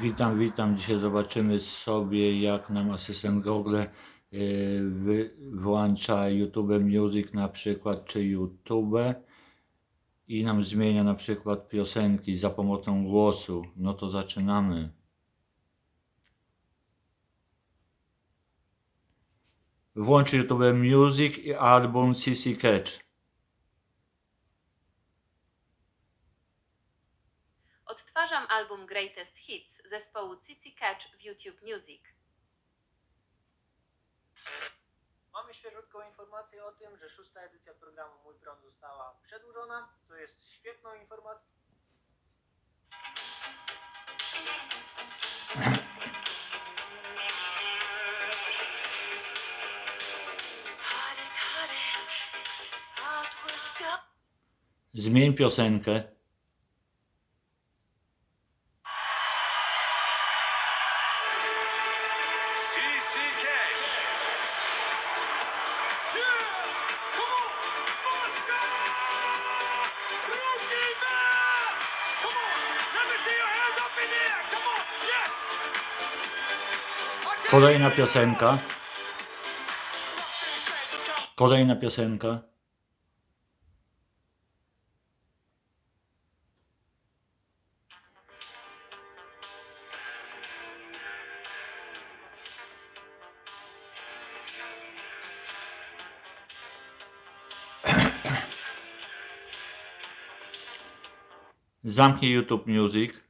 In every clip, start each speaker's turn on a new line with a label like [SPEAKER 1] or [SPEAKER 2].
[SPEAKER 1] Witam, witam. Dzisiaj zobaczymy sobie, jak nam asystent Google y, wy, włącza YouTube Music na przykład, czy YouTube i nam zmienia na przykład piosenki za pomocą głosu. No to zaczynamy. Włącz YouTube Music i album CC Catch.
[SPEAKER 2] Odtwarzam album Greatest Hits zespołu Cici Catch w YouTube Music.
[SPEAKER 3] Mamy świeżutką informację o tym, że szósta edycja programu Mój Prąd została przedłużona, co jest świetną informacją.
[SPEAKER 1] Zmień piosenkę. Kolejna piosenka. Kolejna piosenka. Zamknij YouTube Music.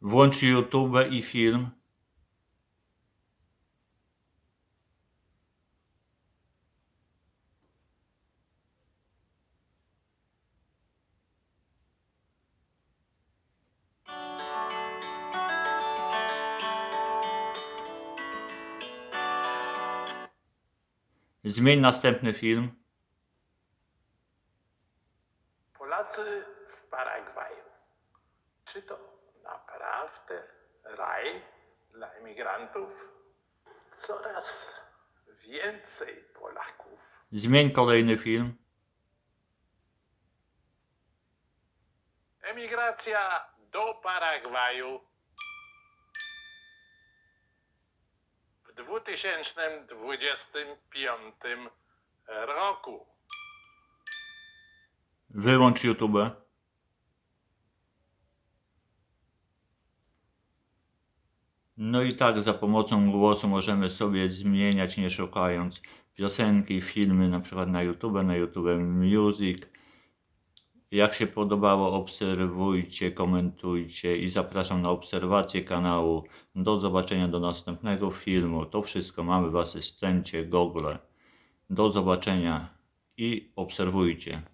[SPEAKER 1] Włącz YouTube i film. Zmień następny film.
[SPEAKER 4] Polacy w Paragwaju. Czy to naprawdę raj dla emigrantów? Coraz więcej Polaków
[SPEAKER 1] Zmień kolejny film.
[SPEAKER 4] Emigracja do Paragwaju w 2025 roku.
[SPEAKER 1] Wyłącz YouTube. No i tak za pomocą głosu możemy sobie zmieniać, nie szukając piosenki, filmy, na przykład na YouTube, na YouTube Music. Jak się podobało, obserwujcie, komentujcie i zapraszam na obserwację kanału. Do zobaczenia do następnego filmu. To wszystko mamy w asystencie Google. Do zobaczenia i obserwujcie.